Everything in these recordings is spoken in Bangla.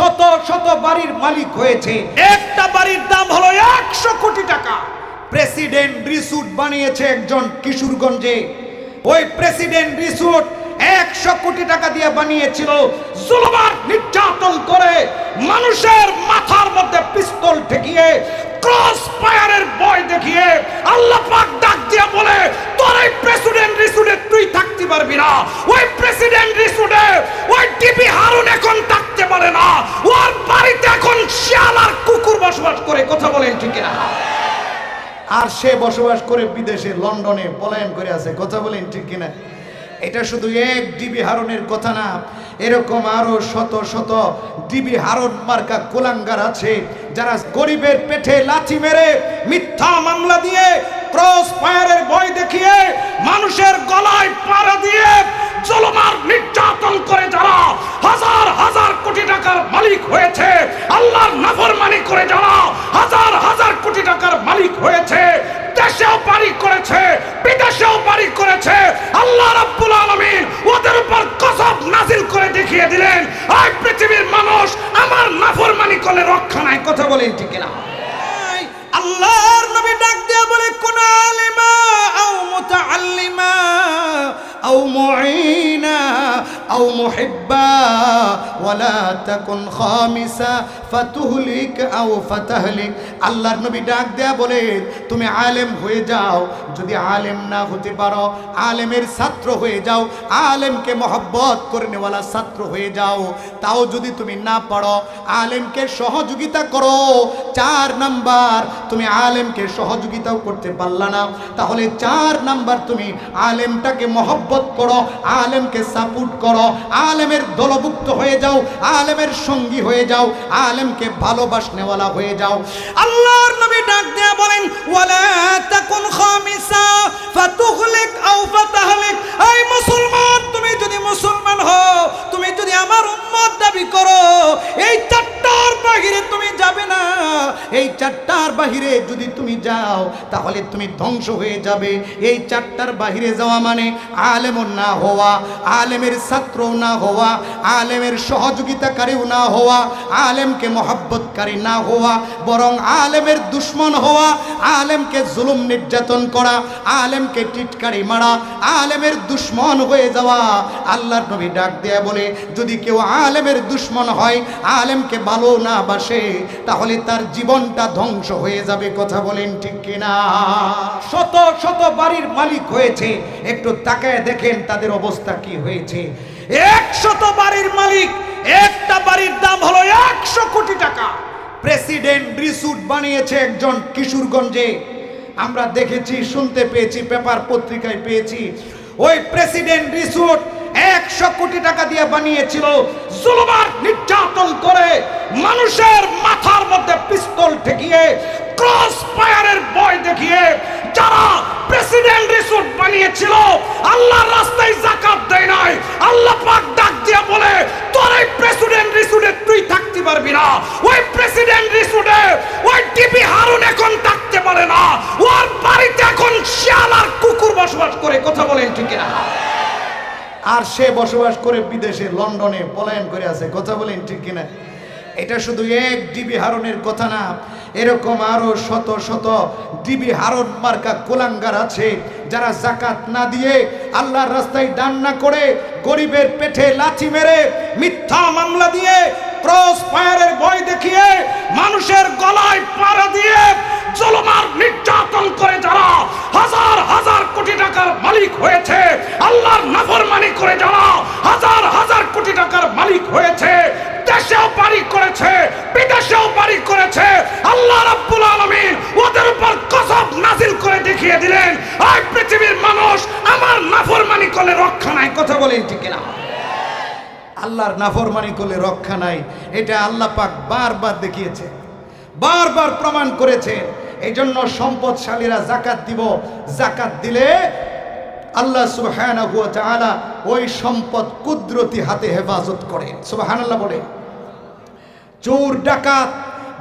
শত শত বাড়ির মালিক হয়েছে। একটা বাড়ির দাম হলো একশো কোটি টাকা। প্রেসিডেন্ট রিসুট বানিয়েছে একজন কিশোরগঞ্জে। ওই প্রেসিডেন্ট রিসুট একশো কোটি টাকা দিয়ে বানিয়েছিল জুলমার নির্যাতন করে মানুষের মাথার মধ্যে পিস্তল ঠেকিয়ে ক্রস ফায়ারের বয় দেখিয়ে আল্লাহ পাক ডাক দিয়ে বলে তোর এই প্রেসিডেন্ট রিসুটে তুই আর সে বসবাস করে বিদেশে, লন্ডনে পলায়ন করে আছে। কথা বলেন ঠিক কিনা? এটা শুধু এক ডিবি হারনের কথা না, এরকম আরও শত শত ডিবি হারন মার্কা কোলাঙ্গার আছে, যারা গরিবের পেটে লাথি মেরে মিথ্যা মামলা দিয়ে ক্রস ফায়ারের ভয় দেখিয়ে মানুষের গলায় পাড়া দিয়ে জলমার নির্যাতন করে যারা হাজার হাজার কোটি টাকার মালিক হয়েছে, আল্লাহর নাফরমানি করে যারা করলে রক্ষা নাই, কথা বলেন ঠিক না আল্লাহর নবী ডাক দিয়া বলে, কোন আলিমা, আও মুতাআল্লিমা, আও মুঈনা আও মুহিব্বা, ওয়ালা তাকুন খামিসা, ফাতুহলিক আও ফাতাহলিক। আল্লাহর নবী ডাক দেয়া বলে তুমি আলেম হয়ে যাও। যদি আলেম না হতে পারো, আলেমের ছাত্র হয়ে যাও। আলেমকে মহব্বত করে নেওয়ালা ছাত্র হয়ে যাও। তাও যদি তুমি না পারো, আলেমকে সহযোগিতা করো। চার নাম্বার, তুমি আলেমকে সহযোগিতাও করতে পারলা না। তাহলে চার নাম্বার তুমি আলেমটাকে মহব্বত করো, আলেমকে সাপোর্ট করো। আলেমের দলভুক্ত হয়ে যাও, আলেমের সঙ্গী হয়ে যাও, আলেমকে ভালোবাসনেওয়ালা হয়ে যাও। আল্লাহর নবী ডাক দেয়া বলেন, ওয়ালা তাকুন খামিসা, ফাতুহলিক আও ফাতাহলিক। এই মুসলমান, তুমি যদি মুসলমান হও, তুমি যদি আমার উম্মত দাবি করো, এই না এই চারটার বাহিরে যদি তুমি যাও, তাহলে তুমি ধ্বংস হয়ে যাবে। এই চারটার বাহিরে যাওয়া মানে আলেম না হওয়া, আলেমের ছাত্র না হওয়া, আলেমের সহযোগিতাকারীও না হওয়া, আলেমকে মহব্বতকারী না হওয়া, বরং আলেমের দুশ্মন হওয়া, আলেমকে জুলুম নির্যাতন করা, আলেমকে টিটকারি মারা, আলেমের দুশ্মন হয়ে যাওয়া। আল্লাহর নবী ডাক দেয়া বলে, যদি কেউ আলেমের দুশ্মন হয়, আলেমকে ভালো না বাসে, তাহলে তার জীবনটা ধ্বংস হয়ে যাবে, কথা বলেন ঠিক কিনা? শত শত বাড়ির মালিক হয়েছে, একটু তাকায় দেখেন তাদের অবস্থা কি হয়েছে। একশত বাড়ির মালিক, একটা বাড়ির দাম হলো একশো কোটি টাকা। প্রেসিডেন্ট রিসুট বানিয়েছে একজন কিশোরগঞ্জে। আমরা দেখেছি, শুনতে পেয়েছি, পেপার পত্রিকায় পেয়েছি। ওই প্রেসিডেন্ট রিসুট একশো কোটি টাকা দিয়ে বানিয়েছিল জুলুমার নির্যাতন করে মানুষের মাথার মধ্যে পিস্তল ঠেকিয়ে ক্রস ফায়ারের বয় দেখিয়ে যারা প্রেসিডেন্ট রিসুট বানিয়েছিল, আল্লাহর রাস্তায় জাকাত দেয় নাই, আল্লাহ পাক ডাক দিয়ে বলে, তোর এই প্রেসিডেন্ট রিসুটে তুই থাকতে পারবি না। আর সে বসবাস করে বিদেশে, লন্ডনে, পলায়ন করে আছে। কথা বলেন ঠিক কিনা? এটা শুধু এক ডিবি হারনের কথা না, এরকম আরও শত শত ডিবি হারন মার্কা কোলাঙ্গার আছে, যারা জাকাত না দিয়ে আল্লাহর রাস্তায় দান না করে গরিবের পেটে লাথি মেরে মিথ্যা মামলা দিয়ে ক্রস ফায়ারের ভয় দেখিয়ে মানুষের গলায় পাড়া দিয়ে জলমার নির্যাতন করে যারা হাজার হাজার কোটি টাকার মালিক হয়েছে, আল্লাহর নাফরমানি করে যারা হাজার হাজার কোটি টাকার মালিক হয়েছে। দেশেও বাড়ি করেছে, বিদেশেও বাড়ি করেছে। আল্লাহ রাব্বুল আলামিন ওদের উপর কসব নাজিল করে দেখিয়ে দিলেন। এই পৃথিবীর মানুষ, আমার নাফরমানি করলে রক্ষা নাই। কথা বলেন ঠিক না আল্লাহর নাফরমানি করলে রক্ষা নাই। এটা আল্লাহ পাক বারবার দেখিয়েছে, বারবার প্রমাণ করেছে। এই জন্য সম্পদশালীরা জাকাত দিব। জাকাত দিলে আল্লাহ সুবাহানা হুয়া তাআলা ওই সম্পদ কুদরতি হাতে হেফাজত করে। সুবহানাল্লাহ বলে। চোর, ডাকাত,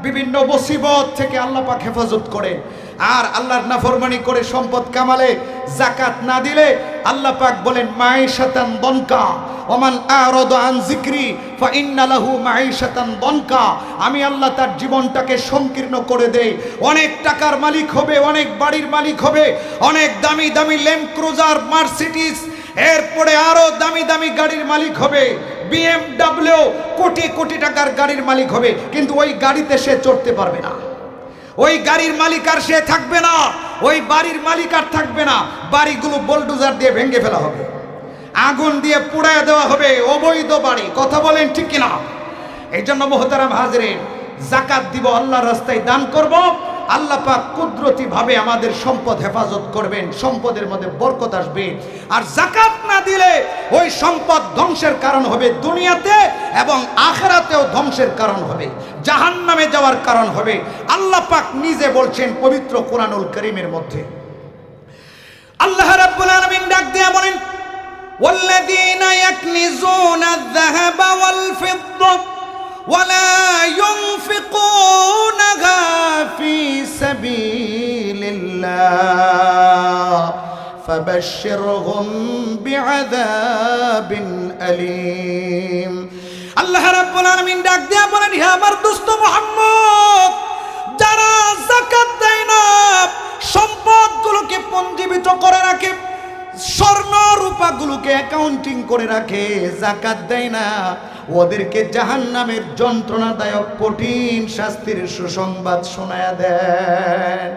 বিভিন্ন মুসিবত থেকে আল্লাহ পাক হেফাজত করে আর আল্লাহর নাফরমানি করে সম্পদ কামালে জাকাত না দিলে আল্লাহ পাক বলেন মাইশাতান দনকা, ওমান আরদ আন জিক্রি ফা ইন্না লাহু মাইশাতান দনকা। আমি আল্লাহ তার জীবনটাকে সংকীর্ণ করে দেই। অনেক টাকার মালিক হবে, অনেক বাড়ির মালিক হবে, অনেক দামি দামি ল্যান্ড ক্রুজার মার্সিডিস এরপরে আরও দামি দামি গাড়ির মালিক হবে, বিএমডাব্লিউ কোটি কোটি টাকার গাড়ির মালিক হবে, কিন্তু ওই গাড়িতে সে চড়তে পারবে না। ওই গাড়ির মালিক আর সে থাকবে না। ওই বাড়ির মালিক আর থাকবে না। বাড়িগুলো বোলডুজার দিয়ে ভেঙে ফেলা হবে। আগুন দিয়ে পুড়ায় দেওয়া হবে অবৈধ বাড়ি। কথা বলেন ঠিক কিনা? এই জন্য মোহতারাম হাজরেন, জাকাত দিব আল্লাহর রাস্তায় দান করব। আল্লাহ পাক কুদরতি ভাবে আমাদের সম্পদ হেফাজত করবেন সম্পদের মধ্যে বরকত আসবে আর জাকাত না দিলে ওই সম্পদ ধ্বংসের কারণ হবে দুনিয়াতে এবং আখেরাতেও ধ্বংসের কারণ হবে জাহান্নামে যাওয়ার কারণ হবে আল্লাহ পাক নিজে বলছেন পবিত্র কোরআনুল করিমের মধ্যে আল্লাহ রাব্বুল আলামিন ডাক দিয়ে বলেন والذين يكنزون الذهب والفضة ولا ينفقونها في سبيل الله فبشرهم بعذاب أليم আল্লাহ রাব্বুল আলামিন ডাক দিয়া বলেন হে আমার দোস্ত মুহাম্মদ যারা যাকাত দেয় না সম্পদগুলোকে পঞ্জীবিত করে রাখে রূপাগুলোকে অ্যাকাউন্টিং করে রাখে, জাকাত দেয় না। ওদেরকে জাহান নামের যন্ত্রণাদায়ক কঠিন শাস্তির সুসংবাদ শোনায় দেন।